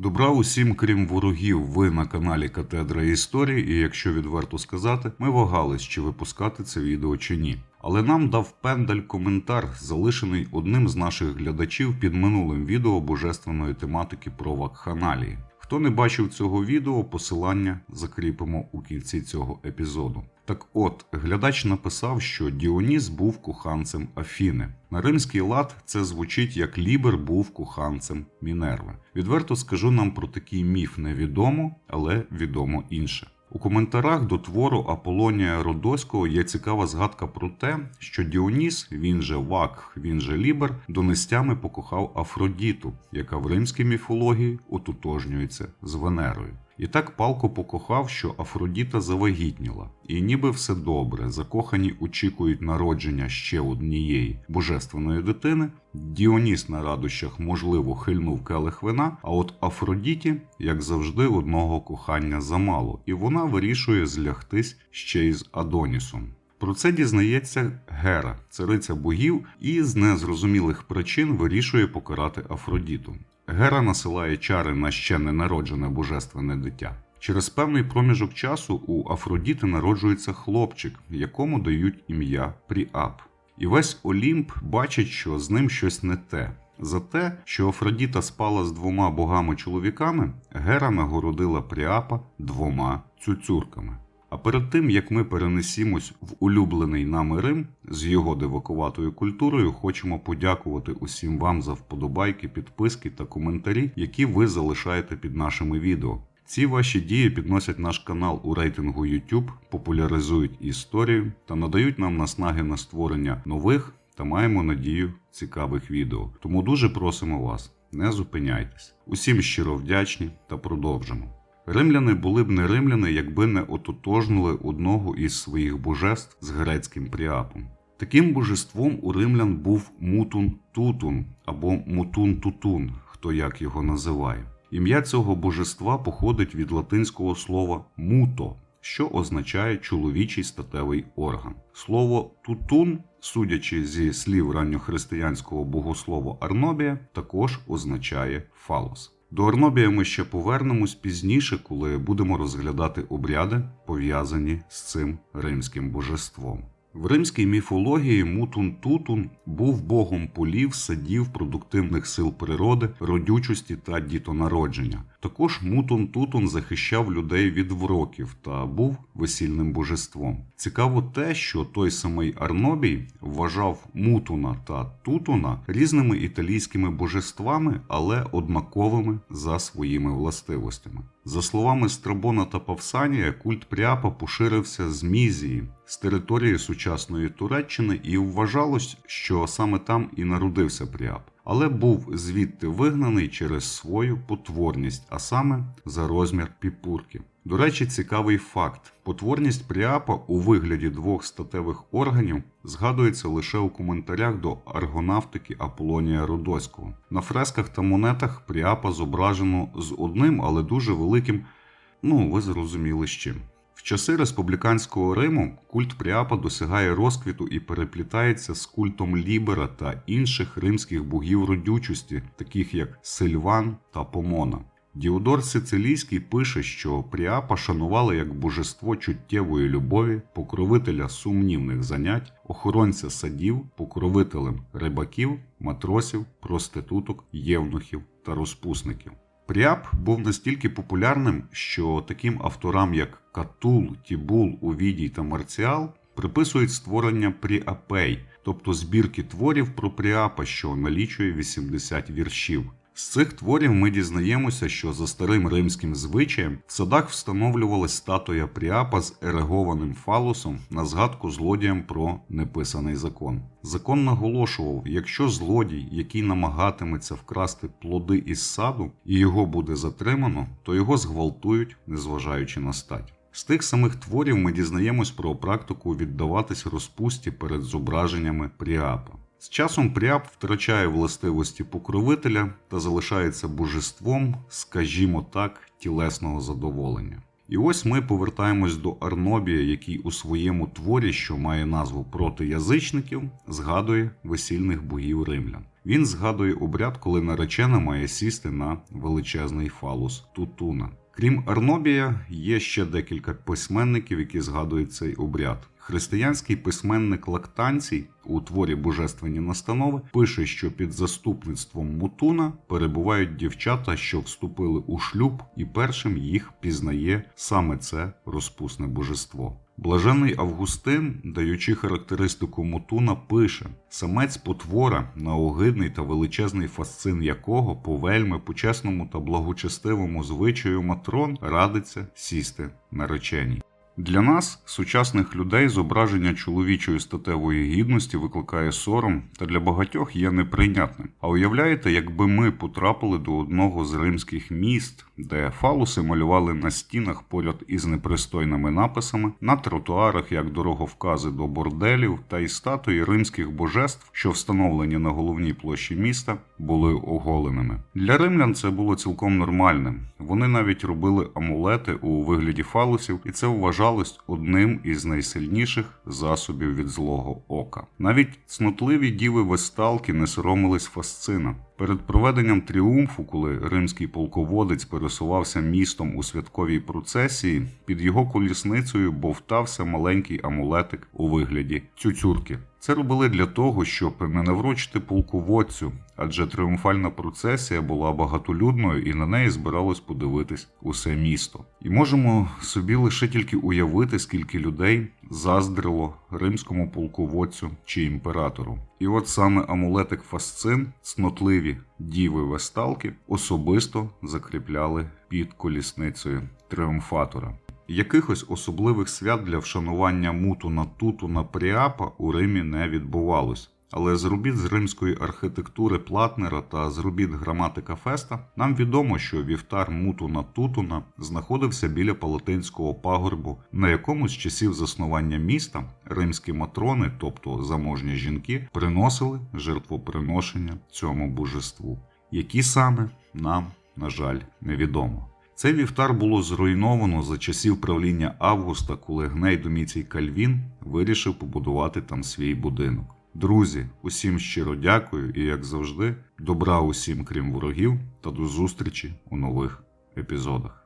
Добра усім, крім ворогів, ви на каналі Катедра Історії, і якщо відверто сказати, ми вагались, чи випускати це відео чи ні. Але нам дав пендаль коментар, залишений одним з наших глядачів під минулим відео божественної тематики про вакханалії. Хто не бачив цього відео, посилання закріпимо у кінці цього епізоду. Так от, глядач написав, що Діоніс був коханцем Афіни. На римський лад це звучить як Лібер був коханцем Мінерви. Відверто скажу нам про такий міф невідомо, але відомо інше. У коментарах до твору Аполонія Родоського є цікава згадка про те, що Діоніс, він же Вакх, він же Лібер, донестями покохав Афродіту, яка в римській міфології отутожнюється з Венерою. І так палко покохав, що Афродіта завагітніла, і ніби все добре, закохані очікують народження ще однієї божественної дитини. Діоніс на радощах, можливо, хильнув келих вина, а от Афродіті, як завжди, одного кохання замало, і вона вирішує злягтись ще й з Адонісом. Про це дізнається Гера, цариця богів, і з незрозумілих причин вирішує покарати Афродіту. Гера насилає чари на ще ненароджене божественне дитя. Через певний проміжок часу у Афродіти народжується хлопчик, якому дають ім'я Пріап. І весь Олімп бачить, що з ним щось не те. За те, що Афродіта спала з двома богами-чоловіками, Гера нагородила Пріапа двома цюцюрками. А перед тим як ми перенесімось в улюблений нами Рим з його дивакуватою культурою, хочемо подякувати усім вам за вподобайки, підписки та коментарі, які ви залишаєте під нашими відео. Ці ваші дії підносять наш канал у рейтингу YouTube, популяризують історію та надають нам наснаги на створення нових та маємо надію цікавих відео. Тому дуже просимо вас, не зупиняйтесь. Усім щиро вдячні та продовжимо. Римляни були б не римляни, якби не ототожнили одного із своїх божеств з грецьким пріапом. Таким божеством у римлян був Мутун Тутун або Мутун Тутун, хто як його називає. Ім'я цього божества походить від латинського слова муто, що означає чоловічий статевий орган. Слово тутун, судячи зі слів ранньохристиянського богослова Арнобія, також означає фалос. До Орнобія ми ще повернемось пізніше, коли будемо розглядати обряди, пов'язані з цим римським божеством. В римській міфології Мутун Тутун був богом полів, садів, продуктивних сил природи, родючості та дітонародження. Також Мутун Тутун захищав людей від вроків та був весільним божеством. Цікаво те, що той самий Арнобій вважав Мутуна та Тутуна різними італійськими божествами, але однаковими за своїми властивостями. За словами Страбона та Павсанія, культ Пріапа поширився з Мізії, з території сучасної Туреччини, і вважалось, що саме там і народився Пріап, але був звідти вигнаний через свою потворність, а саме за розмір піпурки. До речі, цікавий факт: потворність Пріапа у вигляді двох статевих органів згадується лише у коментарях до аргонавтики Аполонія Родоського. На фресках та монетах Пріапа зображено з одним, але дуже великим, ну ви зрозуміли з чим. В часи республіканського Риму культ Пріапа досягає розквіту і переплітається з культом Лібера та інших римських богів родючості, таких як Сильван та Помона. Діодор Сицилійський пише, що Пріапа шанували як божество чуттєвої любові, покровителя сумнівних занять, охоронця садів, покровителем рибаків, матросів, проституток, євнухів та розпусників. Пріап був настільки популярним, що таким авторам, як Катул, Тібул, Увідій та Марціал, приписують створення пріапей, тобто збірки творів про Пріапа, що налічує 80 віршів. З цих творів ми дізнаємося, що за старим римським звичаєм в садах встановлювалась статуя Пріапа з ерегованим фалосом на згадку злодіям про неписаний закон. Закон наголошував, якщо злодій, який намагатиметься вкрасти плоди із саду, і його буде затримано, то його зґвалтують, незважаючи на стать. З тих самих творів ми дізнаємось про практику віддаватись розпусті перед зображеннями Пріапа. З часом Пріап втрачає властивості покровителя та залишається божеством, скажімо так, тілесного задоволення. І ось ми повертаємось до Арнобія, який у своєму творі, що має назву проти язичників, згадує весільних богів римлян. Він згадує обряд, коли наречена має сісти на величезний фалус Тутуна. Крім Арнобія, є ще декілька письменників, які згадують цей обряд. Християнський письменник Лактанцій у творі Божественні настанови пише, що під заступництвом Мутуна перебувають дівчата, що вступили у шлюб, і першим їх пізнає саме це розпусне божество. Блажений Августин, даючи характеристику Мутуна, пише: самець потвора, наогидний та величезний фасцин якого по вельми почесному та благочестивому звичаю матрон радиться сісти нареченій. Для нас, сучасних людей, зображення чоловічої статевої гідності викликає сором та для багатьох є неприйнятним. А уявляєте, якби ми потрапили до одного з римських міст, де фалуси малювали на стінах поряд із непристойними написами, на тротуарах як дороговкази до борделів та й статуї римських божеств, що встановлені на головній площі міста, були оголеними. Для римлян це було цілком нормальним. Вони навіть робили амулети у вигляді фалусів, і це вважалось одним із найсильніших засобів від злого ока. Навіть цнотливі діви весталки не соромились фасцина. Перед проведенням тріумфу, коли римський полководець пересувався містом у святковій процесії, під його колісницею бовтався маленький амулетик у вигляді цюцюрки. Це робили для того, щоб не наврочити полководцю, адже тріумфальна процесія була багатолюдною і на неї збиралось подивитись усе місто. І можемо собі лише тільки уявити, скільки людей заздрило римському полководцю чи імператору. І от саме амулетик Фасцин, цнотливі діви весталки, особисто закріпляли під колісницею тріумфатора. Якихось особливих свят для вшанування мутуна тутуна Пріапа у Римі не відбувалось. Але з робіт з римської архітектури Платнера та з робіт граматика Феста нам відомо, що вівтар Мутуна Тутуна знаходився біля Палатинського пагорбу, на якому з часів заснування міста римські матрони, тобто заможні жінки, приносили жертвоприношення цьому божеству. Які саме нам, на жаль, невідомо. Цей вівтар було зруйновано за часів правління Августа, коли Гней Доміцій Кальвін вирішив побудувати там свій будинок. Друзі, усім щиро дякую і, як завжди, добра усім, крім ворогів, та до зустрічі у нових епізодах.